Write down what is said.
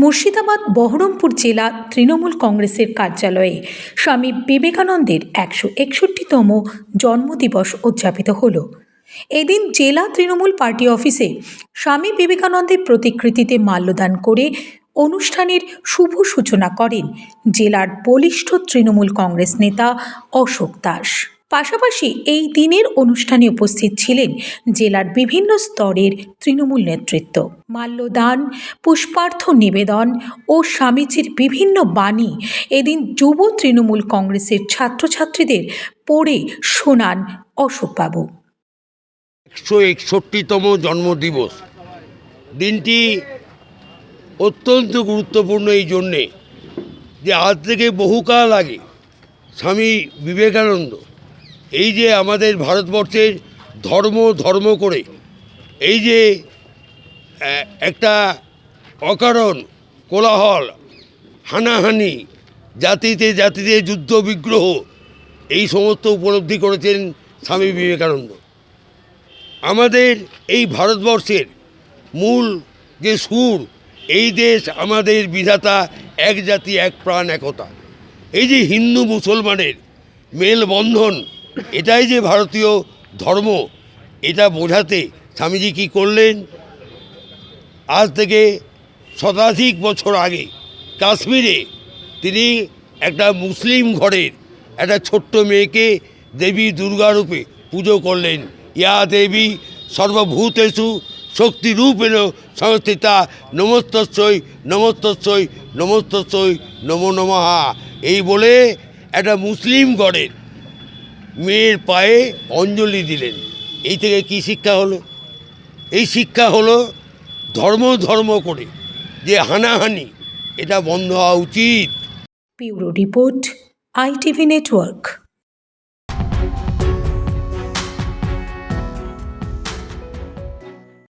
মুর্শিদাবাদ, বহরমপুর জেলা তৃণমূল কংগ্রেসের কার্যালয়ে স্বামী বিবেকানন্দের একশো একষট্টিতম জন্মদিবস উদযাপিত হলো। এদিন জেলা তৃণমূল পার্টি অফিসে স্বামী বিবেকানন্দের প্রতিকৃতিতে মাল্যদান করে অনুষ্ঠানের শুভ সূচনা করেন জেলার বলিষ্ঠ তৃণমূল কংগ্রেস নেতা অশোক দাস। পাশাপাশি এই দিনের অনুষ্ঠানে উপস্থিত ছিলেন জেলার বিভিন্ন স্তরের তৃণমূল নেতৃত্ব। মাল্যদান, পুষ্পার্থ নিবেদন ও স্বামীজির বিভিন্ন বাণী এদিন যুব তৃণমূল কংগ্রেসের ছাত্রছাত্রীদের পড়ে শোনান অশোকবাবু। একশো একষট্টিতম জন্মদিবস। দিনটি অত্যন্ত গুরুত্বপূর্ণ এই জন্যে যে আজ থেকে বহুকাল আগে স্বামী বিবেকানন্দ এই যে আমাদের ভারতবর্ষের ধর্ম ধর্ম করে, এই যে একটা অকারণ, কোলাহল, হানাহানি, জাতিতে জাতিতে যুদ্ধ, বিগ্রহ, এই সমস্ত উপলব্ধি করেছেন স্বামী বিবেকানন্দ। আমাদের এই ভারতবর্ষের মূল যে সুর, এই দেশ আমাদের বিধাতা, এক জাতি, এক প্রাণ, একতা। এই যে হিন্দু, মুসলমানের মেলবন্ধন এটাই যে ভারতীয় ধর্ম, এটা বোঝাতে স্বামীজি কি করলেন? আজ থেকে শতাধিক বছর আগে কাশ্মীরে তিনি একটা মুসলিম ঘরের একটা ছোট্ট মেয়েকে দেবী দুর্গা রূপে পুজো করলেন। ইয়া দেবী সর্বভূতেষু শক্তিরূপেণ সংস্থিতা, নমস্তস্যই নমস্তস্যই নমস্তস্যই, নমো নমহা এই বলে একটা মুসলিম গড়ের মেয়ের পায়ে অঞ্জলি দিলেন। এই থেকে কি শিক্ষা হলো? এই শিক্ষা হলো ধর্ম ধর্ম করে যে হানাহানি, এটা বন্ধ হওয়া উচিত। Bureau report, ITV network.